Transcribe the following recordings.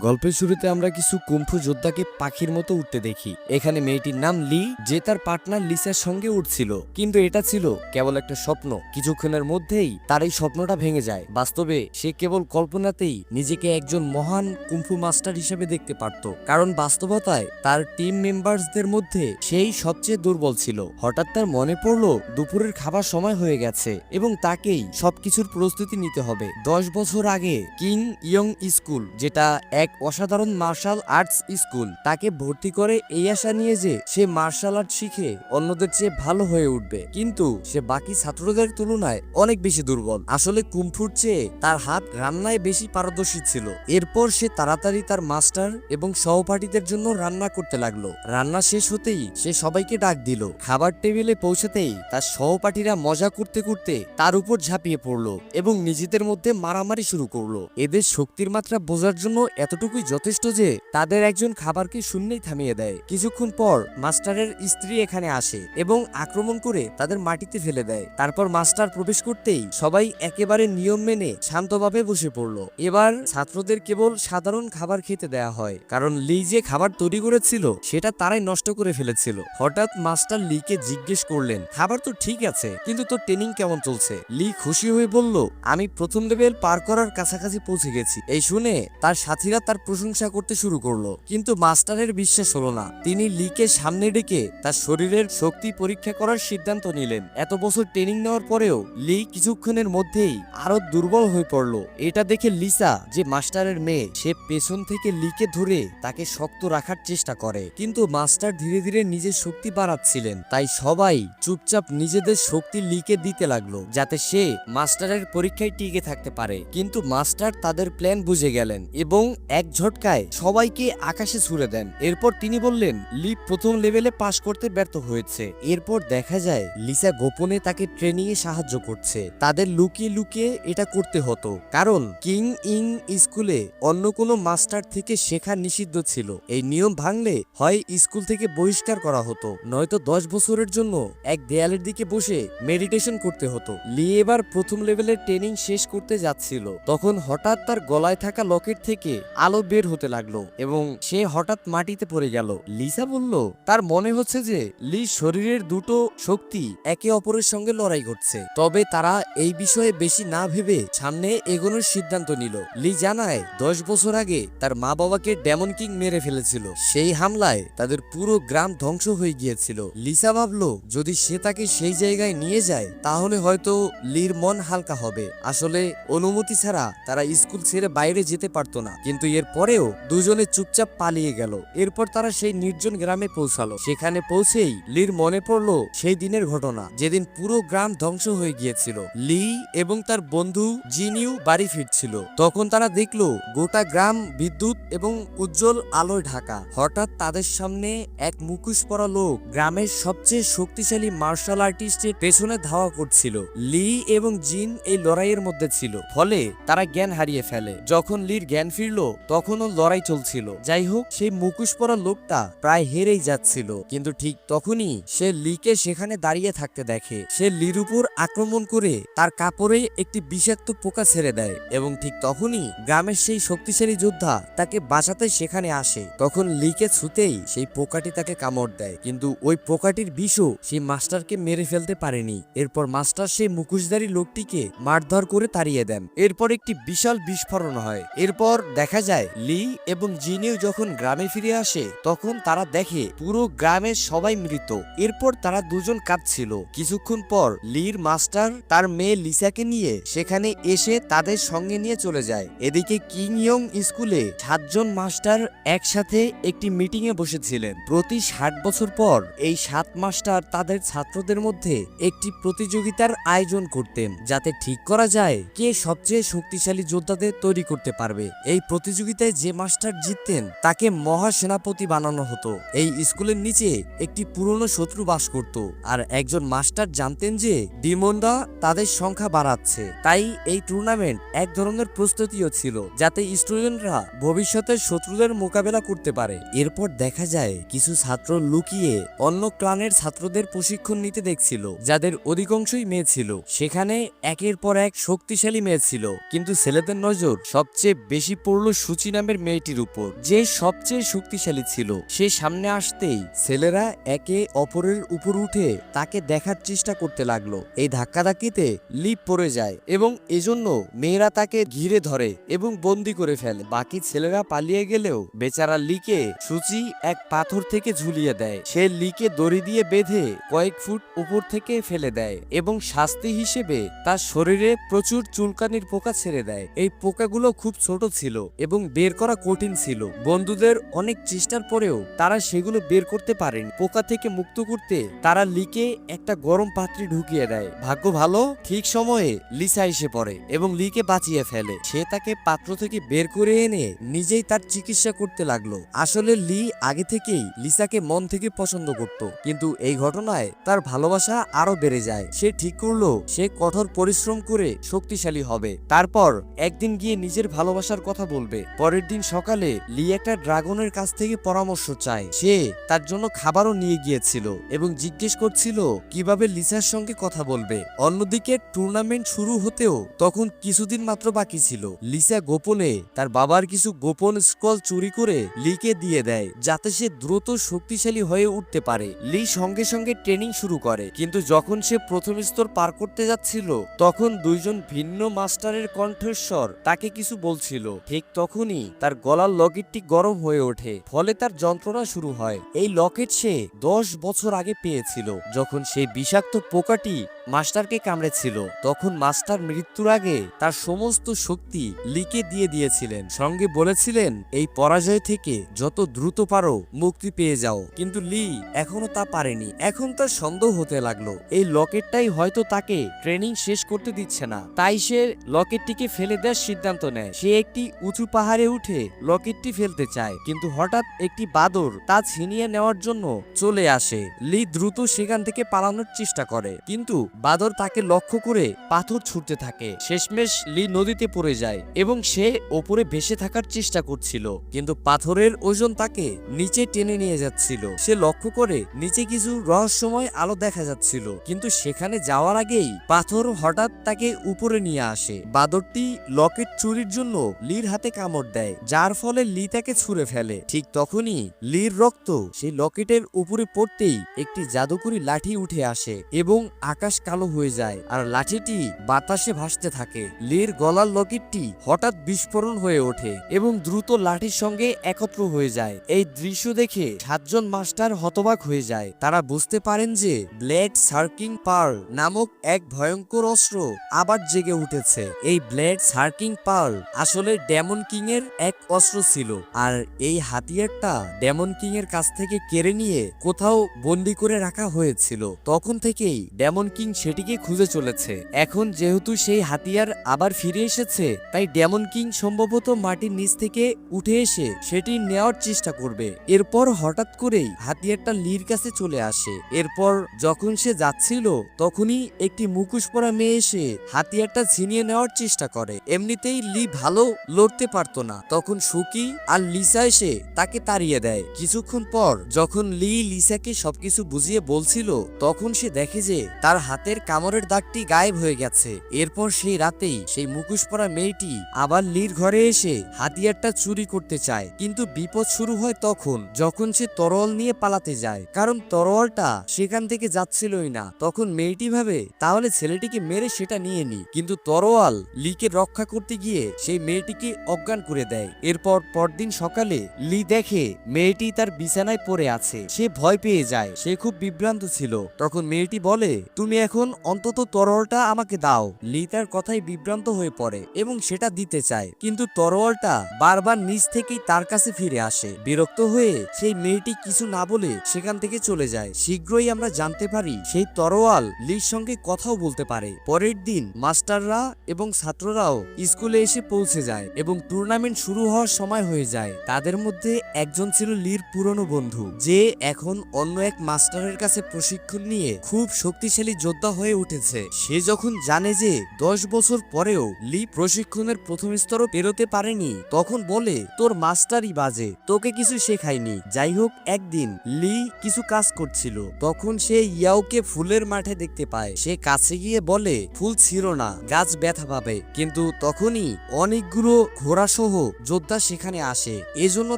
গল্পের শুরুতে আমরা কিছু কুম্ফু যোদ্ধাকে পাখির মতো উঠতে দেখি। এখানে মেয়েটির নাম লি, যে তার পার্টনার লিসার সঙ্গে উঠছিল। কিন্তু এটা ছিল কেবল একটা স্বপ্ন। কিছুক্ষণের মধ্যেই তার এই স্বপ্নটা ভেঙে যায়। বাস্তবে সে কেবল কল্পনাতেই নিজেকে একজন মহান কুম্ফু মাস্টার হিসেবে দেখতে পারত। কারণ বাস্তবতায় তার টিম মেম্বার্সদের মধ্যে সেই সবচেয়ে দুর্বল ছিল। হঠাৎ তার মনে পড়ল, দুপুরের খাবার সময় হয়ে গেছে এবং তাকেই সবকিছুর প্রস্তুতি নিতে হবে। দশ বছর আগে কিং ইয়ং স্কুল, যেটা এক অসাধারণ মার্শাল আর্টস স্কুল। তাকে ভর্তি করে এই আশা নিয়ে যে সে মার্শাল আর্ট শিখে অন্যদের চেয়ে ভালো হয়ে উঠবে। কিন্তু সে বাকি ছাত্রদের তুলনায় অনেক বেশি দুর্বল। আসলে কুমফুর চেয়ে তার হাত রান্নায় বেশি পারদর্শী ছিল। এরপর সে তাড়াতাড়ি তার মাস্টার এবং সহপাঠীদের জন্য রান্না করতে লাগল। রান্না শেষ হতেই সে সবাইকে ডাক দিল। খাবার টেবিলে পৌঁছাতেই তার সহপাঠীরা মজা করতে করতে তার উপর ঝাঁপিয়ে পড়ল এবং নিজেদের মধ্যে মারামারি শুরু করল। এদের শক্তির মাত্রা বোঝার জন্য এতটুকুই যথেষ্ট যে তাদের একজন খাবারকে শূন্যেই থামিয়ে দেয়। কিছুক্ষণ পর মাস্টারের স্ত্রী এখানে আসে এবং আক্রমণ করে তাদের মাটিতে ফেলে দেয়। তারপর মাস্টার প্রবেশ করতেই সবাই একেবারে নিয়ম মেনে শান্তভাবে বসে পড়ল। এবার ছাত্রদের কেবল সাধারণ খাবার খেতে দেয়া হয়, কারণ লি যে খাবার তৈরি করেছিল, সেটা তারাই নষ্ট করে ফেলেছিল। হঠাৎ মাস্টার লিকে জিজ্ঞেস করলেন, খাবার তো ঠিক আছে, কিন্তু তোর ট্রেনিং কেমন চলছে? লি খুশি হয়ে বলল, আমি প্রথম লেভেল পার করার কাছাকাছি পৌঁছে গেছি। এই শুনে তার সাথীরা তার প্রশংসা করতে শুরু করল। কিন্তু মাস্টারের বিশ্বাস হলো না। তিনি লিকে সামনে ডেকে তার শরীরের শক্তি পরীক্ষা করার সিদ্ধান্ত নিলেন। এত বছর ট্রেনিং নেওয়ার পরেও লি কিছুক্ষণের মধ্যেই আরও দুর্বল হয়ে পড়ল। এটা দেখে লিসা, যে মাস্টারের মেয়ে, সে পেছন থেকে লিকে ধরে তাকে শক্ত রাখার চেষ্টা করে। কিন্তু মাস্টার ধীরে ধীরে নিজের শক্তি বাড়াচ্ছিলেন। তাই সবাই চুপচাপ নিজেদের শক্তি লিকে দিতে লাগল, যাতে সে মাস্টারের পরীক্ষায় টিকে থাকতে পারে। কিন্তু মাস্টার তাদের প্ল্যান বুঝে গেলেন এবং এক ঝটকায় সবাইকে আকাশে ছুড়ে দেন। এরপর তিনি বললেন লি প্রথম লেভেলে পাশ করতে ব্যর্থ হয়েছে। এরপর দেখা যায়, লিসা গোপনে তাকে ট্রেনিং এ সাহায্য করছে। তাদের লুকিয়ে লুকিয়ে এটা করতে হতো। কারণ, কিং ইং স্কুলে অন্য কোনো মাস্টার থেকে শেখা নিষিদ্ধ ছিল। এই নিয়ম ভাঙলে হয় স্কুল থেকে বহিষ্কার করা হতো। নয়তো দশ বছরের জন্য এক দেয়ালের দিকে বসে মেডিটেশন করতে হতো। লি এবার প্রথম লেভেলের ট্রেনিং শেষ করতে যাচ্ছিল। তখন হঠাৎ তার গলায় থাকা লকেট থেকে আলো বের হতে লাগল এবং সে হঠাৎ মাটিতে পড়ে গেল। লিসা বলল, তার মনে হচ্ছে যে লি শরীরের দুটো শক্তি একে অপরের সঙ্গে লড়াই করছে। তবে তারা এই বিষয়ে বেশি না ভেবে সামনে এগোনোর সিদ্ধান্ত নিল। লি জানায়, দশ বছর আগে তার মা বাবাকে ডেমন কিং মেরে ফেলেছিল। সেই হামলায় তাদের পুরো গ্রাম ধ্বংস হয়ে গিয়েছিল। লিসা ভাবলো, যদি সে তাকে সেই জায়গায় নিয়ে যায়, তাহলে হয়তো লির মন হালকা হবে। আসলে অনুমতি ছাড়া তারা স্কুল ছেড়ে বাইরে যেতে পারতো না। কিন্তু এর পরেও দুজনে চুপচাপ পালিয়ে গেল। এরপর তারা সেই নির্জন গ্রামে পৌঁছালো। সেখানে পৌঁছেই লির মনে পড়ল সেই দিনের ঘটনা, যেদিন পুরো গ্রাম ধ্বংস হয়ে গিয়েছিল। লি এবং তার বন্ধু জিনিউ বাড়ি ফিরছিল। তখন তারা দেখল গোটা গ্রাম বিদ্যুৎ এবং উজ্জ্বল আলোয় ঢাকা। হঠাৎ তাদের সামনে এক মুখোশ পরা লোক গ্রামের সবচেয়ে শক্তিশালী মার্শাল আর্টিস্টের পেছনে ধাওয়া করছিল। লি এবং জিন এই লড়াইয়ের মধ্যে ছিল। ফলে তারা জ্ঞান হারিয়ে ফেলে। যখন লির জ্ঞান ফিরলো তখনও লড়াই চলছিল। যাই হোক, সেই মুখোশ পরা লোকটা প্রায় হেরেই যাচ্ছিল। কিন্তু ঠিক তখনই সে লিকে সেখানে দাঁড়িয়ে থাকতে দেখে। সে লির উপর আক্রমণ করে তার কাপড়ে একটি বিষাক্ত পোকা ছেড়ে দেয় এবং ঠিক তখনই গ্রামের সেই শক্তিশালী যোদ্ধা তাকে বাঁচাতে সেখানে আসে। তখন লিকে ছুতেই সেই পোকাটি তাকে কামড় দেয়। কিন্তু ওই পোকাটির বিষও সেই মাস্টারকে মেরে ফেলতে পারেনি। এরপর মাস্টার সেই মুখোশধারী লোকটিকে মারধর করে তাড়িয়ে দেন। এরপর একটি বিশাল বিস্ফোরণ হয়। এরপর দেখা যায় লি এবং জিনিও যখন গ্রামে ফিরে আসে, তখন তারা দেখে পুরো গ্রামের সবাই মৃত। এরপর তারা দুজন কাঁদছিল। কিছুক্ষণ পর লির মাস্টার তার মেয়ে লিসাকে নিয়ে সেখানে এসে তাদের সঙ্গে নিয়ে চলে যায়। এদিকে কিং ইয়ং স্কুলে সাতজন মাস্টার একসাথে একটি মিটিং এ বসেছিলেন। প্রতি ষাট বছর পর এই সাত মাস্টার তাদের ছাত্রদের মধ্যে একটি প্রতিযোগিতার আয়োজন করতেন, যাতে ঠিক করা যায় কে সবচেয়ে শক্তিশালী যোদ্ধাদের তৈরি করতে পারবে। এই প্রতিযোগিতায় যে মাস্টার জিততেন, তাকে মহাসেনাপতি বানানো হতো। এই স্কুলের নিচে একটি পুরনো শত্রু বাস করত আর একজন মাস্টার জানতেন যে ডিমন্ডা তাদের সংখ্যা বাড়াচ্ছে। তাই এই টুর্নামেন্ট এক ধরনের প্রস্তুতিও ছিল, যাতে স্টুডেন্টরা ভবিষ্যতের শত্রুদের মোকাবেলা করতে পারে। এরপর দেখা যায়, কিছু ছাত্র লুকিয়ে অন্য ক্লানের ছাত্রদের প্রশিক্ষণ নিতে দেখছিল, যাদের অধিকাংশই মেয়ে ছিল। সেখানে একের পর এক শক্তিশালী মেয়ে ছিল, কিন্তু ছেলেদের নজর সবচেয়ে বেশি পড়ল সুচি সুচি নামের মেয়েটির উপর, যে সবচেয়ে শক্তিশালী ছিল। সে সামনে আসতেই ছেলেরা একে অপরের উপর উঠে তাকে দেখার চেষ্টা করতে লাগল। এই ধাক্কাধাক্কিতে লিপ পড়ে যায় এবং এজন্য মেয়েরা তাকে ঘিরে ধরে এবং বন্দি করে ফেলে। বাকি ছেলেরা পালিয়ে গেলেও বেচারা লিকে সুচি এক পাথর থেকে ঝুলিয়ে দেয়। সে লিকে দড়ি দিয়ে বেঁধে কয়েক ফুট উপর থেকে ফেলে দেয় এবং শাস্তি হিসেবে তার শরীরে প্রচুর চুলকানির পোকা ছেড়ে দেয়। এই পোকাগুলো খুব ছোট ছিল এবং বের করা কঠিন ছিল। বন্ধুদের অনেক চেষ্টার পরেও তারা সেগুলো বের করতে পারেনি। পোকা থেকে মুক্ত করতে তারা লিকে একটা গরম পাত্রে ঢুকিয়ে দেয়। ভাগ্য ভালো, ঠিক সময়ে লিসা এসে পড়ে এবং লিকে বাঁচিয়ে ফেলে। সে তাকে পাত্র থেকে বের করে এনে নিজেই তার চিকিৎসা করতে লাগল। আসলে লি আগে থেকেই লিসাকে মন থেকে পছন্দ করত, কিন্তু এই ঘটনায় তার ভালোবাসা আরও বেড়ে যায়। সে ঠিক করল, সে কঠোর পরিশ্রম করে শক্তিশালী হবে। তারপর একদিন গিয়ে নিজের ভালোবাসার কথা বলবে। পরের দিন সকালে লি একটা ড্রাগনের কাছ থেকে পরামর্শ চায়। সে তার জন্য খাবারও নিয়ে গিয়েছিল এবং জিজ্ঞেস করছিল, কীভাবে লিসার সঙ্গে কথা বলবে? অন্যদিকে টুর্নামেন্ট শুরু হতেও তখন কিছুদিন মাত্র বাকি ছিল। লিসা গোপনে তার বাবার কিছু গোপন স্কল চুরি করে লিকে দিয়ে দেয়, যাতে সে দ্রুত শক্তিশালী হয়ে উঠতে পারে। লি সঙ্গে সঙ্গে ট্রেনিং শুরু করে, কিন্তু যখন সে প্রথম স্তর পার করতে যাচ্ছিল, তখন দুইজন ভিন্ন মাস্টারের কণ্ঠস্বর তাকে কিছু বলছিল। ঠিক তখনই তার গলার লকেটটি গরম হয়ে ওঠে, ফলে তার যন্ত্রণা শুরু হয়। এই লকেট সে দশ বছর আগে পেয়েছিল, যখন সেই বিষাক্ত পোকাটি মাস্টারকে কামড়েছিল। তখন মাস্টার মৃত্যুর আগে তার সমস্ত শক্তি লিকে দিয়ে দিয়েছিলেন। সঙ্গে বলেছিলেন, এই পরাজয় থেকে যত দ্রুত পারো মুক্তি পেয়ে যাও। কিন্তু লি এখনও তা পারেনি। এখন তার সন্দেহ হতে লাগল, এই লকেটটাই হয়তো তাকে ট্রেনিং শেষ করতে দিচ্ছে না। তাই সে লকেটটিকে ফেলে দেওয়ার সিদ্ধান্ত নেয়। সে একটি উঁচু পাহাড়ে উঠে লকেটটি ফেলতে চায়, কিন্তু হঠাৎ একটি বাদর তা ছিনিয়ে নেওয়ার জন্য চলে আসে। লি দ্রুত সেখান থেকে পালানোর চেষ্টা করে, কিন্তু বাদর তাকে লক্ষ্য করে পাথর ছুটতে থাকে। শেষমেশ লি নদীতে পড়ে যায় এবং সে ওপরে ভেসে থাকার চেষ্টা করছিল, কিন্তু পাথরের ওজন তাকে নিচে টেনে নিয়ে যাচ্ছিল। সে লক্ষ্য করে নিচে কিছু রহস্যময় আলো দেখা যাচ্ছিল, কিন্তু সেখানে যাওয়ার আগেই পাথর হঠাৎ তাকে উপরে নিয়ে আসে। বাদরটি লকেট চুরির জন্য লির হাতে কামড় দেয়, যার ফলে লি তাকে ছুঁড়ে ফেলে। ঠিক তখনই লির রক্ত সেই লকেটের উপরে পড়তেই একটি জাদুকরি লাঠি উঠে আসে এবং আকাশ কালো হয়ে যায় আর লাঠিটি বাতাসে ভাসতে থাকে। লির গলার লকেটটি হঠাৎ বিস্ফোরণ হয়ে ওঠে এবং দ্রুত লাঠির সঙ্গে একত্র হয়ে যায়। এই দৃশ্য দেখে সাতজন মাস্টার হতবাক হয়ে যায়। তারা বুঝতে পারেন যে ব্লেড সার্কিং পার নামক এক ভয়ঙ্কর অস্ত্র আবার জেগে উঠেছে। এই ব্লেড সার্কিং পার আসলে ডেমন কিং এর এক অস্ত্র ছিল। আর এই হাতিয়ারটা ডেমন কিং এর কাছ থেকে কেড়ে নিয়ে কোথাও বন্দি করে রাখা হয়েছিল। তখন থেকেই ডেমন কিং সেটিকে খুঁজে চলেছে। এখন যেহেতু সেই হাতিয়ার আবার ফিরে এসেছে, তাই ডেমন কিং সম্ভবত মাটির নিচ থেকে উঠে এসে সেটি নেওয়ার চেষ্টা করবে। এরপর হঠাৎ করেই হাতিয়ারটা লির কাছে চলে আসে। এরপর যখন সে যাচ্ছিল, তখনই একটি মুখোশ পরা মেয়ে এসে হাতিয়ারটা ছিনিয়ে নেওয়ার চেষ্টা করে। এমনিতেই লি ভালো লড়তে পারতো না। তখন সুকি আর লিসা এসে তাকে তাড়িয়ে দেয়। কিছুক্ষণ পর যখন লি লিসাকে সবকিছু বুঝিয়ে বলছিল, তখন সে দেখে যে তার হাতের কামড়ের দাগটি গায়েব হয়ে গেছে। এরপর সেই রাতেই সেই মুখোশ পরা মেয়েটি আবার লির ঘরে এসে হাতিয়ারটা চুরি করতে চায়। কিন্তু বিপদ শুরু হয় তখন, যখন সে তরোয়াল নিয়ে পালাতে যায়। কারণ তরোয়ালটা সেখান থেকে যাচ্ছিলই না। তখন মেয়েটি ভাবে, তাহলে ছেলেটিকে মেরে সেটা নিয়ে নি। কিন্তু তরোয়াল লিকে রক্ষা করতে গিয়ে সেই মেয়েটিকে অজ্ঞান করে দেয়। এরপর পরদিন সকালে লি দেখে মেয়েটি তার বিছানায় পড়ে আছে। সে ভয় পেয়ে যায়। সে খুব বিভ্রান্ত ছিল। তখন মেয়েটি বলে, তুমি এখন অন্তত তরোয়ালটা আমাকে দাও। লি তার কথায় বিভ্রান্ত হয়ে পড়ে এবং সেটা দিতে চায়। কিন্তু তরোয়ালটা বারবার নিচ থেকেই তার কাছে ফিরে আসে। বিরক্ত হয়ে সেই মেয়েটি কিছু না বলে সেখান থেকে চলে যায়। শীঘ্রই আমরা জানতে পারি সেই তরোয়াল লির সঙ্গে কথাও বলতে পারে। পরের দিন মাস্টাররা এবং ছাত্ররাও স্কুলে এসে পৌঁছে যায় এবং টুর্নামেন্ট শুরু হওয়ার সময় হয়ে যায়। তাদের মধ্যে একজন ছিল লির পুরনো বন্ধু, যে এখন অন্য এক মাস্টারের কাছে প্রশিক্ষণ নিয়ে খুব শক্তিশালী যোদ্ধা হয়ে উঠেছে। সে যখন জানে যে দশ বছর পরেও লি প্রশিক্ষণের প্রথম স্তরও পেরোতে পারেনি, তখন বলে, তোর মাস্টারই বাজে, তোকে কিছু শেখায়নি। যাই হোক, একদিন লি কিছু কাজ করছিল। তখন সে ইয়াওকে ফুলের মাঠে দেখতে পায়। সে কাছে গিয়ে বলে, ফুল ছিল না, গাছ ব্যথা পাবে। কিন্তু তখনই অনেকগুলো ঘোড়া সহ যোদ্ধা সেখানে আসে। এজন্য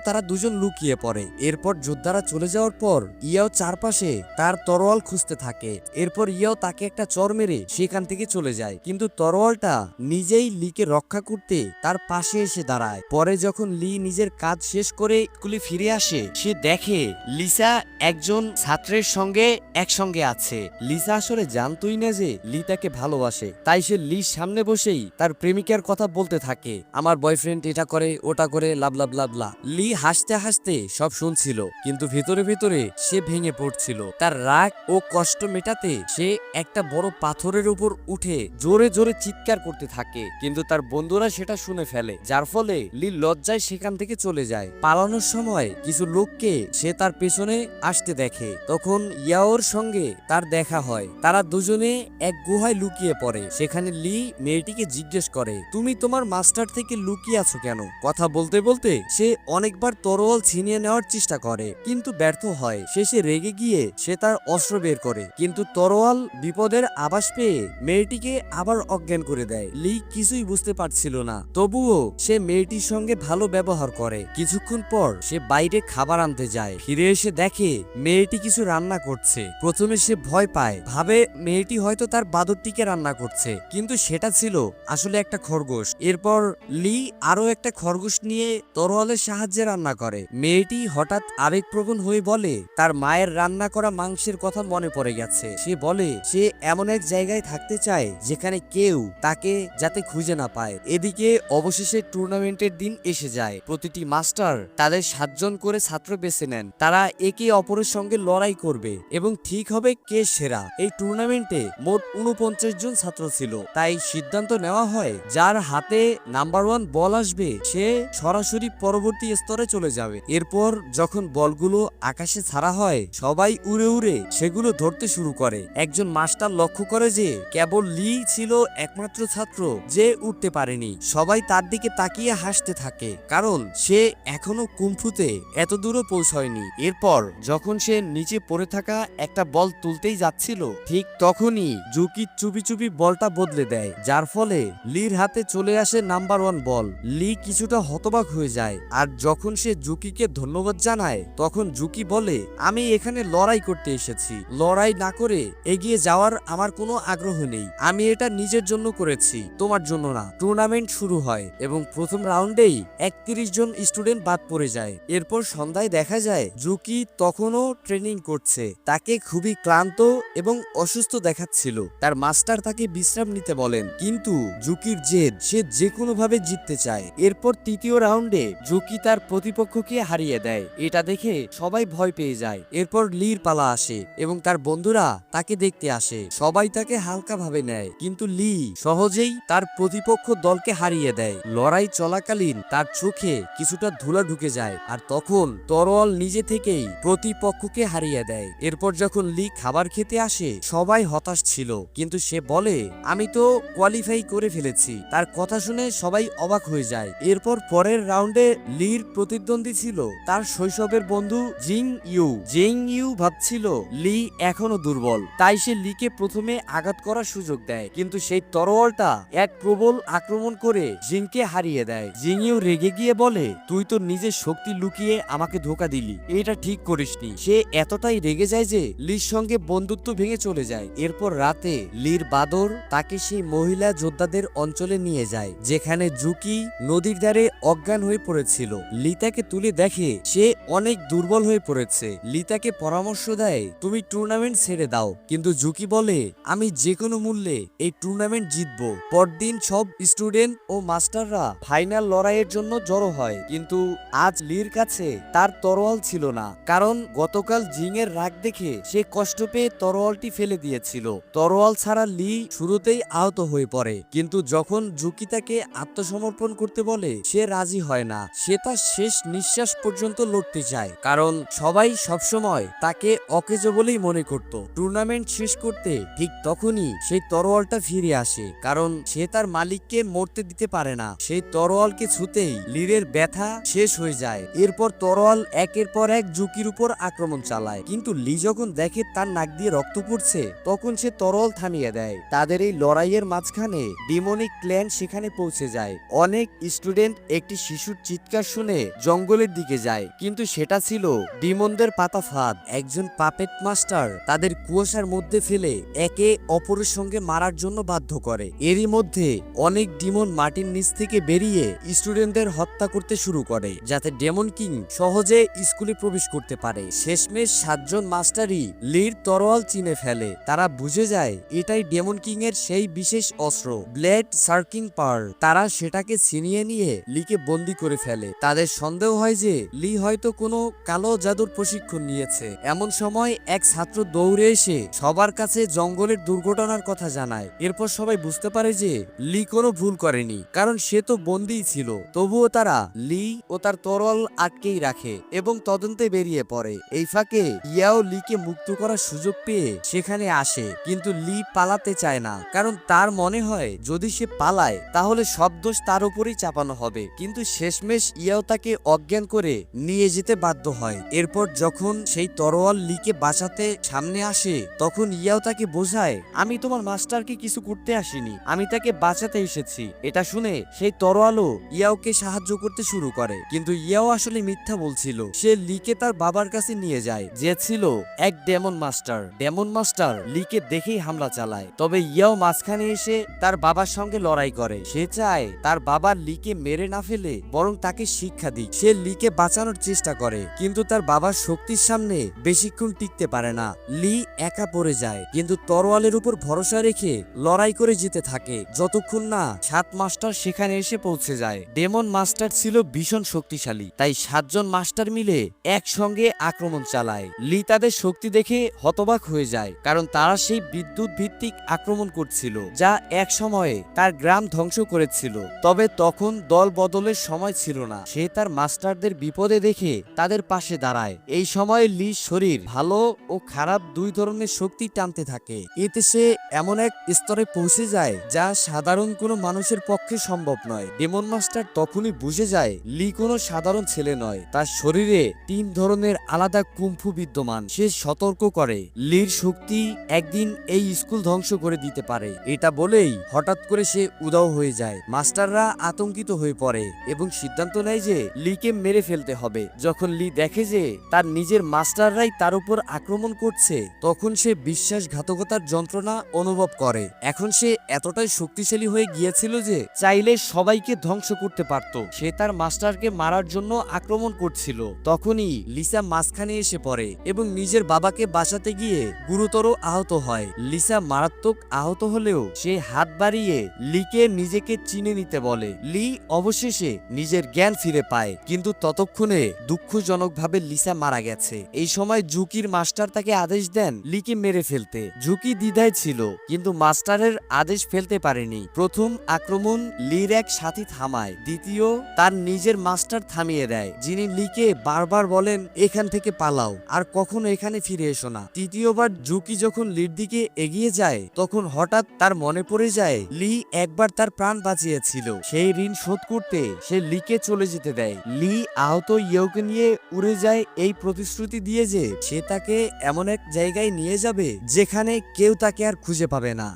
তারা দুজন লুকিয়ে পড়ে। এরপর যোদ্ধারা চলে যাওয়ার পর ইয়াও চারপাশে তার তরোয়াল খুঁজতে থাকে। এরপর ইয়াও তাকে একটা চর মেরে সেখান থেকে চলে যায়। কিন্তু তরোয়ালটা নিজেই লিকে রক্ষা করতে তার পাশে এসে দাঁড়ায়। পরে যখন লি নিজের কাজ শেষ করে স্কুলে ফিরে আসে, সে দেখে লিসা একজন ছাত্রের সঙ্গে একসঙ্গে আছে। লিসা আসলে জানতোই না যে লি তাকে ভালোবাসে। তাই সে লির সামনে বসেই তার প্রেমিকার কথা বলতে থাকে। আমার বয়ফ্রেন্ড এটা করে, ওটা করে লাভ লাভ লাভ লা। লি হাসতে হাসতে সব শুনছিল, কিন্তু ভেতরে ভিতরে সে ভেঙে পড়ছিল। তার রাগ ও কষ্ট মেটাতে সে একটা বড় পাথরের উপর উঠে জোরে জোরে চিৎকার করতে থাকে, কিন্তু তার বন্ধুরা সেটা শুনে ফেলে। যার ফলে লি লজ্জায় সেখান থেকে চলে যায়। পালানোর সময় কিছু লোককে সে তার পেছনে আসতে দেখে। তখন ইয়াওর সঙ্গে তার দেখা হয়। তারা দুজনে এক গুহায় লুকিয়ে পড়ে। সেখানে লি মেয়েটিকে জিজ্ঞেস করে, তুমি তোমার মাস্টার থেকে লুকিয়ে আছো কেন? কথা বলতে বলতে সে অনেকবার তরোয়াল ছিনিয়ে নেওয়ার চেষ্টা করে, কিন্তু ব্যর্থ হয়। শেষে রেগে গিয়ে সে তার অস্ত্র বের করে। কিন্তু তরোয়াল বিপদের আভাস পেয়ে মেয়েটিকে আবার অজ্ঞান করে দেয়। লি কিছুই বুঝতে পারছিল না। তবুও সে মেয়েটির সঙ্গে ভালো ব্যবহার করে। কিছুক্ষণ পর সে বাইরে খাবার আনতে যায়। ফিরে এসে দেখে মেয়েটি কিছু রান্না করছে। প্রথমে সে ভয় পায়। ভাবে মেয়েটি হয়তো তার বাদরটিকে রান্না করছে। কিন্তু সেটা ছিল আসলে একটা খরগোশ। এরপর লি আরও একটা খরগোশ নিয়ে তরোয়ালের সাহায্যে রান্না করে। মেয়েটি হঠাৎ আবেগপ্রবণ হয়ে বলে, তার মায়ের রান্না করা মাংসের কথা মনে পড়ে গেছে। সে বলে, সে এমন এক জায়গায় থাকতে চায়, যেখানে কেউ তাকে যাতে খুঁজে না পায়। এদিকে অবশেষে টুর্নামেন্টের দিন এসে যায়। প্রতিটি মাস্টার তাদের সাতজন করে ছাত্র বেছে নেন। তারা একে অপরের সঙ্গে লড়াই করবে এবং ঠিক হবে কে সেরা। এই টুর্নামেন্টে মোট উনপঞ্চাশ জন ছাত্র ছিল। তাই সিদ্ধান্ত নেওয়া হয়, যার হাতে নাম্বার ওয়ান বল আসবে। সে সরাসরি পরবর্তী স্তরে চলে যাবে। এরপর যখন বলগুলো আকাশে ছাড়া হয়, সবাই উড়ে উড়ে সেগুলো ধরতে শুরু করে। একজন মাস্টার লক্ষ্য করে যে, কেবল লি ছিল একমাত্র ছাত্র, যে উঠতে পারেনি। সবাই তার দিকে তাকিয়ে হাসতে থাকে, কারণ সে এখনও কুম্ফুতে এত দূরও পৌঁছয়নি। এরপর যখন সে নিচে পড়ে থাকা একটা বল তুলতেই যাচ্ছিল, ঠিক তখনই জুকি চুপি চুপি বলটা বদলে দেয়, যার ফলে লির হাতে চলে আসে নাম্বার ওয়ান বল। লি কিছুটা হতবাক হয়ে যায়। আর যখন সে জুকিকে ধন্যবাদ জানায়, তখন জুকি বলে, আমি এখানে লড়াই করতে এসেছি। লড়াই না করে এগিয়ে যাওয়ার আমার কোনো আগ্রহ নেই। আমি এটা নিজের জন্য করেছি, তোমার জন্য না। টুর্নামেন্ট শুরু হয় এবং প্রথম রাউন্ডেই একত্রিশ জন স্টুডেন্ট বাদ পড়ে যায়। এরপর সন্ধ্যায় দেখা যায় জুকি তখনও ট্রেনিং করছে। তাকে খুবই ক্লান্ত এবং অসুস্থ দেখাচ্ছিল। তার মাস্টার তাকে বিশ্রাম নিতে বলেন। কিন্তু জুকির জেদ, সে যে কোনো ভাবে জিততে চায়। এরপর তৃতীয় রাউন্ডে জুকি তার প্রতিপক্ষকে হারিয়ে দেয়। এটা দেখে সবাই ভয় পেয়ে যায়। এরপর লির পালা আসে এবং তার বন্ধুরা তাকে দেখতে আসে। সবাই তাকে হালকা ভাবে নেয়, কিন্তু লি সহজেই তার প্রতিপক্ষ দলকে হারিয়ে দেয়। লড়াই চলাকালীন তার চোখে কিছুটা ধুলা ঢুকে যায় আর তখন তরোয়াল নিজে থেকেই প্রতিপক্ষকে হারিয়ে দেয়। এরপর যখন লি খাবার খেতে আসে, সবাই হতাশ ছিল, কিন্তু সে বলে, আমি তো কোয়ালিফাই করে ফেলেছি। তার কথা শুনে সবাই অবাক হয়ে যায়। এরপর পরের রাউন্ডে লির প্রতিদ্বন্দ্বী ছিল। তার শৈশবের বন্ধু জিং ইউ। জিং ইউ ভাবছিল লি এখনও দুর্বল, তাই সে লিকে প্রথমে আঘাত করার সুযোগ দেয়। কিন্তু সেই তরোয়ালটা এক প্রবল আক্রমণ করে জিংকে হারিয়ে দেয়। জিং ইউ রেগে গিয়ে বলে, তুই তো নিজের শক্তি লুকিয়ে আমাকে ধোকা দিলি। এটা ঠিক করিসনি। সে এতটাই রেগে যায় যে লির সঙ্গে বন্ধুত্ব ভেঙে চলে যায়। এরপর রাতে লির বাদর তাকে সেই মহিলা যোদ্ধাদের অঞ্চলে নিয়ে যায়, যেখানে জুকি নদীর ধারে অজ্ঞান হয়ে পড়েছিল। লিতাকে তুলে দেখে সে অনেক দুর্বল হয়ে পড়েছে। লিতাকে পরামর্শ দেয়, তুমি টুর্নামেন্ট ছেড়ে দাও। কিন্তু জুকি বলে, আমি যে কোনো মূল্যে এই টুর্নামেন্ট জিতবো। পরদিন সব স্টুডেন্ট ও মাস্টাররা ফাইনাল লড়াইয়ের জন্য জড়ো হয়। কিন্তু আজ লির কাছে তার তরোয়াল ছিল না। কারণ গতকাল জিং এর রাগ দেখে সে কষ্ট পেয়ে তরোয়ালটি ফেলে দিয়েছিল। তরোয়াল ছাড়া লি শুরুতেই আহত হয়ে পড়ে। কিন্তু যখন জুকি তাকে আত্মসমর্পণ করতে বলে, সে রাজি হয় না। সে তার শেষ নিঃশ্বাস পর্যন্ত লড়তে চায়। কারণ সবাই সবসময় তাকে অকেজো বলেই মনে করত। টুর্নামেন্ট শেষ করতে ঠিক তখনই সেই তরোয়ালটা ফিরে আসে। কারণ সে তার মালিককে মরতে দিতে পারে না। সেই তরোয়ালকে ছুতেই লিরের ব্যথা শেষ হয়ে যায়। এরপর তরোয়াল একের পর এক ঝুঁকির উপর আক্রমণ চালায়। কিন্তু লি যখন দেখে তার নাক দিয়ে রক্ত পড়ছে, তখন সে তরল থামিয়ে দেয়। তাদের এই লড়াইয়ের মাঝখানে ডিমনিক ক্ল্যান সেখানে পৌঁছে যায়। অনেক স্টুডেন্ট একটি শিশুর চিৎকার শুনে জঙ্গলের দিকে যায়। কিন্তু সেটা ছিল ডিমনদের পাতা ফাঁদ। একজন পাপেট মাস্টার তাদের কুয়াশার মধ্যে ফেলে একে অপরের সঙ্গে মারার জন্য বাধ্য করে। এরই মধ্যে অনেক ডিমন মাটির নিচ থেকে বেরিয়ে স্টুডেন্টদের হত্যা করতে শুরু করে, যাতে ডেমন কিং সহজে স্কুলে প্রবেশ করতে পারে। শেষমেশ সাতজন মাস্টারই লির তরোয়াল চিনে ফেলে। তারা বুঝে যায় এটাই ডেমন কিং এর সেই বিশেষ অস্ত্র, ব্লেড সার্কিং পার তারা সেটাকে ছিনিয়ে নিয়ে লিকে বন্দি করে ফেলে। তাদের সন্দেহ হয় যে লি হয়তো কোনো কালো জাদুর প্রশিক্ষণ নিয়েছে। এমন সময় এক ছাত্র দৌড়ে এসে সবার কাছে জঙ্গলের দুর্ঘটনার কথা জানায়। এরপর সবাই বুঝতে পারে যে লি কোনো ভুল করেনি, কারণ সে তো বন্দিই ছিল। তবুও তারা লি ও তার তরল আটকেই রাখে এবং তদন্তে বেরিয়ে পড়ে। এই ফাঁকে ইয়াও লিকে মুক্ত করার সুযোগ পেয়ে সেখানে আসে, কিন্তু লি পালাতে চায় না, কারণ তার মনে হয়, যদি সে পালায়, তাহলে সব দোষ তার উপরেই চাপানো হবে। কিন্তু শেষমেশ ইয়াও তাকে অজ্ঞান করে নিয়ে যেতে বাধ্য হয়। এরপর যখন সেই তরোয়াল লিকে বাঁচাতে সামনে আসে, তখন ইয়াও তাকে বোঝায়, আমি তোমার মাস্টারকে কিছু করতে আসিনি। আমি তাকে বাঁচাতে এসেছি। এটা শুনে সেই তরোয়ালও ইয়াওকে সাহায্য করতে শুরু করে। কিন্তু ইয়াও আসলে মিথ্যা বলছিল। সে লিকে তার বাবার কাছে নিয়ে যায়, যে ছিল এক ডেমন মাস্টার। ডেমন মাস্টার লিকে দেখেই হামলা চালায়। তবে ইয়াও মাঝখানে এসে তার বাবার সঙ্গে লড়াই করে। সে চায় তার বাবার লিকে মেরে না ফেলে বরং তাকে শিক্ষা দিক। সে লিকে বাঁচানোর চেষ্টা করে, কিন্তু তার বাবার শক্তির সামনে বেশিক্ষণ টিকতে পারে না। লি একা পড়ে যায়, কিন্তু তরোয়ালের উপর ভরসা রেখে লড়াই করে যেতে থাকে। যতক্ষণ না সাত মাস্টার সেখানে এসে পৌঁছে যায়। ডেমন মাস্টার ছিল ভীষণ শক্তিশালী, তাই সাতজন মাস্টার মিলে একসঙ্গে আক্রমণ চালায়। লি তাদের শক্তি দেখে হতবাক হয়ে যায়, কারণ তারা সেই বিদ্যুৎ ভিত্তিক আক্রমণ করছিল, যা এক সময়ে তার গ্রাম ধ্বংস করেছিল। তবে তখন দল বদলের সময় ছিল না। সে তার মাস্টারদের বিপদে দেখে তাদের পাশে দাঁড়ায়। এই সময় লি শরীর ভালো ও খারাপ দুই ধরনের শক্তি টানতে থাকে। এতে সে এমন এক স্তরে পৌঁছে যায় যা সাধারণ কোনো মানুষের পক্ষে সম্ভব নয়। ডেমন মাস্টার তখনই বুঝে যায়, লি কোনো সাধারণ ছেলে নয়। তার শরীরে তিন ধরনের আলাদা কুম্ফু বিদ্যমান। সে সতর্ক করে। লির শক্তি একদিন এই স্কুল ধ্বংস করে দিতে পারে। এটা বলেই হঠাৎ করে সে উদাও হয়ে যায়। মাস্টাররা আতঙ্কিত হয়ে পড়ে এবং সিদ্ধান্ত নেয় যে লিকে মেরে ফেলতে হবে। যখন লি দেখে যে তার নিজের মাস্টাররাই তার উপর আক্রমণ করছে, তখন সে বিশ্বাসঘাতকতার যন্ত্রণা অনুভব করে। এখন সে এতটাই শক্তিশালী হয়ে গিয়েছিল যে চাইলে সবাইকে ধ্বংস করতে পারত। সে তার মাস্টারকে মারার জন্য আক্রমণ করছিল। তখনই লিসা মাঝখানে এসে পড়ে এবং নিজের বাবাকে বাঁচাতে গিয়ে গুরুতর আহত হয়। লিসা মারাত্মক আহত হলেও সে হাত বাড়িয়ে লিকে নিজেকে চিনে নিতে বলে। লি অবশেষে নিজের জ্ঞান ফিরে পায়। কিন্তু ততক্ষণে দুঃখজনকভাবে লিসা মারা গেছে। এই সময় জুকির মাস্টার তাকে আদেশ দেন লিকে মেরে ফেলতে। জুকি দ্বিধায় ছিল, কিন্তু মাস্টারের আদেশ ফেলতে পারেনি। প্রথম আক্রমণ লির এক সাথী থামায়, দ্বিতীয় তার নিজের মাস্টার থামিয়ে দেয়, যিনি লিকে বারবার বলেন, এখান থেকে পালাও, আর কখনো এখানে ফিরে এসো না। তৃতীয়বার জুকি যখন লির দিকে এগিয়ে যায়, তখন হঠাৎ তার মনে পড়ে যায়, লি একবার তার প্রাণ বাঁচিয়েছিল। সেই ঋণ শোধ করতে সে লিকে চলে যেতে দেয়। লি আহত ইয়োকে নিয়ে উড়ে যায় এই প্রতিশ্রুতি দিয়ে যে সে তাকে এমন এক জায়গায় নিয়ে যাবে যেখানে কেউ তাকে আর খুঁজে পাবে না।